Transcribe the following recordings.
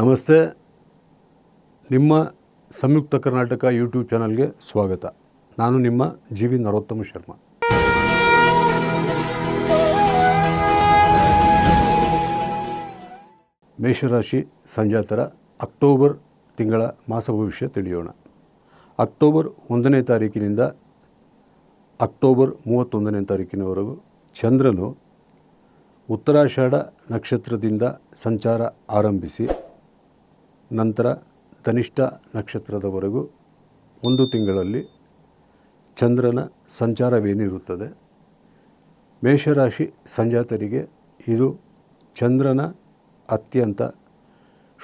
ನಮಸ್ತೆ. ನಿಮ್ಮ ಸಂಯುಕ್ತ ಕರ್ನಾಟಕ ಯೂಟ್ಯೂಬ್ ಚಾನಲ್ಗೆ ಸ್ವಾಗತ. ನಾನು ನಿಮ್ಮ ಜಿ ವಿ ನರೋತ್ತಮ ಶರ್ಮಾ. ಮೇಷರಾಶಿ ಸಂಜಾತರ ಅಕ್ಟೋಬರ್ ತಿಂಗಳ ಮಾಸ ಭವಿಷ್ಯ ತಿಳಿಯೋಣ. ಅಕ್ಟೋಬರ್ ಒಂದನೇ ತಾರೀಕಿನಿಂದ ಅಕ್ಟೋಬರ್ ಮೂವತ್ತೊಂದನೇ ತಾರೀಕಿನವರೆಗೂ ಚಂದ್ರನು ಉತ್ತರಾಷಾಢ ನಕ್ಷತ್ರದಿಂದ ಸಂಚಾರ ಆರಂಭಿಸಿ ನಂತರ ಧನಿಷ್ಠ ನಕ್ಷತ್ರದವರೆಗೂ ಒಂದು ತಿಂಗಳಲ್ಲಿ ಚಂದ್ರನ ಸಂಚಾರವೇನಿರುತ್ತದೆ? ಮೇಷರಾಶಿ ಸಂಜಾತರಿಗೆ ಇದು ಚಂದ್ರನ ಅತ್ಯಂತ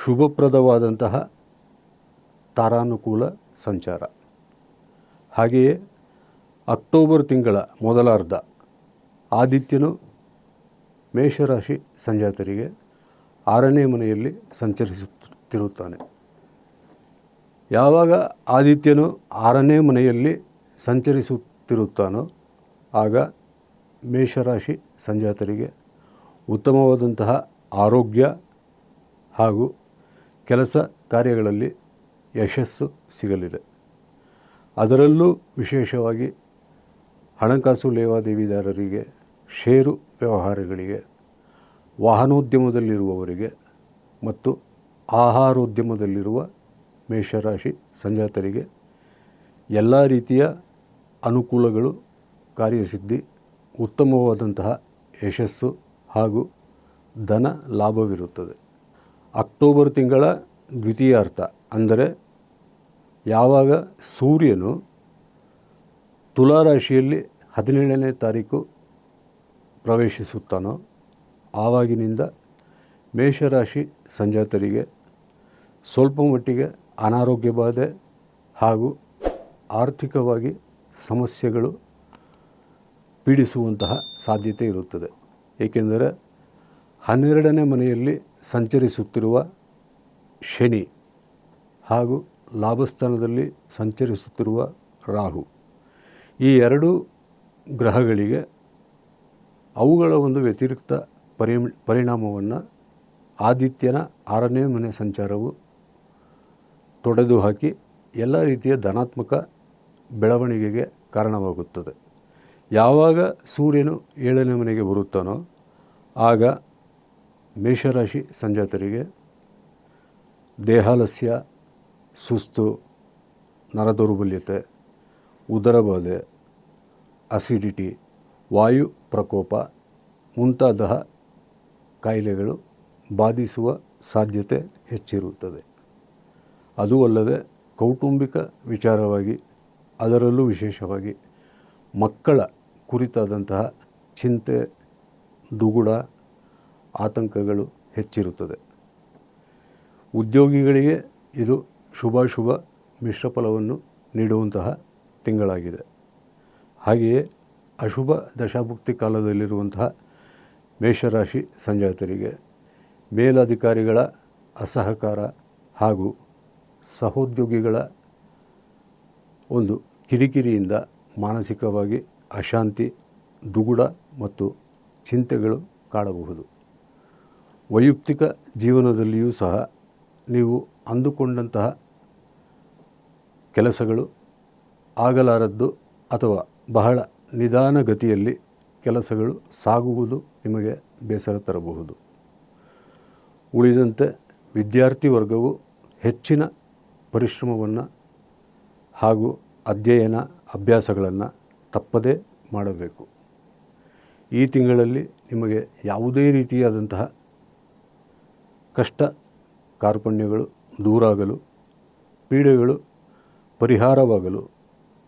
ಶುಭಪ್ರದವಾದಂತಹ ತಾರಾನುಕೂಲ ಸಂಚಾರ. ಹಾಗೆಯೇ ಅಕ್ಟೋಬರ್ ತಿಂಗಳ ಮೊದಲಾರ್ಧ ಆದಿತ್ಯನು ಮೇಷರಾಶಿ ಸಂಜಾತರಿಗೆ ಆರನೇ ಮನೆಯಲ್ಲಿ ಸಂಚರಿಸುತ್ತಿರುತ್ತಾನೆ ಯಾವಾಗ ಆದಿತ್ಯನು ಆರನೇ ಮನೆಯಲ್ಲಿ ಸಂಚರಿಸುತ್ತಿರುತ್ತಾನೋ, ಆಗ ಮೇಷರಾಶಿ ಸಂಜಾತರಿಗೆ ಉತ್ತಮವಾದಂತಹ ಆರೋಗ್ಯ ಹಾಗೂ ಕೆಲಸ ಕಾರ್ಯಗಳಲ್ಲಿ ಯಶಸ್ಸು ಸಿಗಲಿದೆ. ಅದರಲ್ಲೂ ವಿಶೇಷವಾಗಿ ಹಣಕಾಸು ಲೇವಾದೇವಿದಾರರಿಗೆ, ಷೇರು ವ್ಯವಹಾರಗಳಿಗೆ, ವಾಹನೋದ್ಯಮದಲ್ಲಿರುವವರಿಗೆ ಮತ್ತು ಆಹಾರೋದ್ಯಮದಲ್ಲಿರುವ ಮೇಷರಾಶಿ ಸಂಜಾತರಿಗೆ ಎಲ್ಲ ರೀತಿಯ ಅನುಕೂಲಗಳು ಕಾರ್ಯಸಿದ್ಧಿ, ಉತ್ತಮವಾದಂತಹ ಯಶಸ್ಸು ಹಾಗೂ ಧನ ಲಾಭವಿರುತ್ತದೆ. ಅಕ್ಟೋಬರ್ ತಿಂಗಳ ದ್ವಿತೀಯಾರ್ಥ ಅಂದರೆ ಯಾವಾಗ ಸೂರ್ಯನು ತುಲಾರಾಶಿಯಲ್ಲಿ ಹದಿನೇಳನೇ ತಾರೀಕು ಪ್ರವೇಶಿಸುತ್ತಾನೋ ಆವಾಗಿನಿಂದ ಮೇಷರಾಶಿ ಸಂಜಾತರಿಗೆ ಸ್ವಲ್ಪ ಮಟ್ಟಿಗೆ ಅನಾರೋಗ್ಯ ಬಾಧೆ ಹಾಗೂ ಆರ್ಥಿಕವಾಗಿ ಸಮಸ್ಯೆಗಳು ಪೀಡಿಸುವಂತಹ ಸಾಧ್ಯತೆ ಇರುತ್ತದೆ. ಏಕೆಂದರೆ ಹನ್ನೆರಡನೇ ಮನೆಯಲ್ಲಿ ಸಂಚರಿಸುತ್ತಿರುವ ಶನಿ ಹಾಗೂ ಲಾಭಸ್ಥಾನದಲ್ಲಿ ಸಂಚರಿಸುತ್ತಿರುವ ರಾಹು ಈ ಎರಡು ಗ್ರಹಗಳಿಗೆ ಅವುಗಳ ಒಂದು ವ್ಯತಿರಿಕ್ತ ಪರಿ ಪರಿಣಾಮವನ್ನು ಆದಿತ್ಯನ ಆರನೇ ಮನೆ ಸಂಚಾರವು ತೊಡೆದು ಹಾಕಿ ಎಲ್ಲ ರೀತಿಯ ಧನಾತ್ಮಕ ಬೆಳವಣಿಗೆಗೆ ಕಾರಣವಾಗುತ್ತದೆ. ಯಾವಾಗ ಸೂರ್ಯನು ಏಳನೇ ಮನೆಗೆ ಬರುತ್ತಾನೋ ಆಗ ಮೇಷರಾಶಿ ಸಂಜಾತರಿಗೆ ದೇಹಾಲಸ್ಯ, ಸುಸ್ತು, ನರದೌರ್ಬಲ್ಯತೆ ಉದರಬಾಧೆ ಅಸಿಡಿಟಿ ವಾಯು ಪ್ರಕೋಪ ಮುಂತಾದ ಕಾಯಿಲೆಗಳು ಬಾಧಿಸುವ ಸಾಧ್ಯತೆ ಹೆಚ್ಚಿರುತ್ತದೆ. ಅದೂ ಅಲ್ಲದೆ ಕೌಟುಂಬಿಕ ವಿಚಾರವಾಗಿ, ಅದರಲ್ಲೂ ವಿಶೇಷವಾಗಿ ಮಕ್ಕಳ ಕುರಿತಾದಂತಹ ಚಿಂತೆ, ದುಗುಡ, ಆತಂಕಗಳು ಹೆಚ್ಚಿರುತ್ತದೆ. ಉದ್ಯೋಗಿಗಳಿಗೆ ಇದು ಶುಭಾಶುಭ ಮಿಶ್ರ ಫಲವನ್ನು ನೀಡುವಂತಹ ತಿಂಗಳಾಗಿದೆ. ಹಾಗೆಯೇ ಅಶುಭ ದಶಾಭುಕ್ತಿ ಕಾಲದಲ್ಲಿರುವಂತಹ ಮೇಷರಾಶಿ ಸಂಜಾತರಿಗೆ ಮೇಲಧಿಕಾರಿಗಳ ಅಸಹಕಾರ ಹಾಗೂ ಸಹೋದ್ಯೋಗಿಗಳ ಒಂದು ಕಿರಿಕಿರಿಯಿಂದ ಮಾನಸಿಕವಾಗಿ ಅಶಾಂತಿ, ದುಗುಡ ಮತ್ತು ಚಿಂತೆಗಳು ಕಾಡಬಹುದು. ವೈಯಕ್ತಿಕ ಜೀವನದಲ್ಲಿಯೂ ಸಹ ನೀವು ಅಂದುಕೊಂಡಂತಹ ಕೆಲಸಗಳು ಆಗಲಾರದ್ದು ಅಥವಾ ಬಹಳ ನಿಧಾನಗತಿಯಲ್ಲಿ ಕೆಲಸಗಳು ಸಾಗುವುದು ನಿಮಗೆ ಬೇಸರ ತರಬಹುದು. ಉಳಿದಂತೆ ವಿದ್ಯಾರ್ಥಿ ವರ್ಗವು ಹೆಚ್ಚಿನ ಪರಿಶ್ರಮವನ್ನು ಹಾಗೂ ಅಧ್ಯಯನ ಅಭ್ಯಾಸಗಳನ್ನು ತಪ್ಪದೇ ಮಾಡಬೇಕು. ಈ ತಿಂಗಳಲ್ಲಿ ನಿಮಗೆ ಯಾವುದೇ ರೀತಿಯಾದಂತಹ ಕಷ್ಟ ಕಾರ್ಪಣ್ಯಗಳು ದೂರಾಗಲು, ಪೀಡೆಗಳು ಪರಿಹಾರವಾಗಲು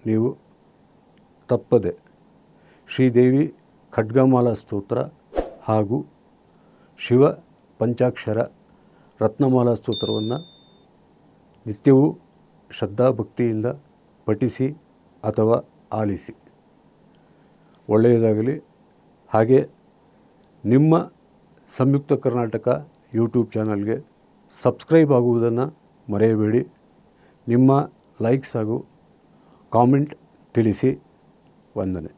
ನೀವು ತಪ್ಪದೆ ಶ್ರೀದೇವಿ ಖಡ್ಗಮಾಲಾ ಸ್ತೋತ್ರ ಹಾಗೂ ಶಿವ ಪಂಚಾಕ್ಷರ ರತ್ನಮಾಲಾ ಸ್ತೋತ್ರವನ್ನು ನಿತ್ಯವೂ ಶ್ರದ್ಧಾಭಕ್ತಿಯಿಂದ ಪಠಿಸಿ ಅಥವಾ ಆಲಿಸಿ. ಒಳ್ಳೆಯದಾಗಲಿ. ಹಾಗೆ ನಿಮ್ಮ ಸಂಯುಕ್ತ ಕರ್ನಾಟಕ ಯೂಟ್ಯೂಬ್ ಚಾನಲ್ಗೆ ಸಬ್ಸ್ಕ್ರೈಬ್ ಆಗುವುದನ್ನು ಮರೆಯಬೇಡಿ. ನಿಮ್ಮ ಲೈಕ್ಸ್ ಹಾಗೂ ಕಾಮೆಂಟ್ ತಿಳಿಸಿ. ವಂದನೆ.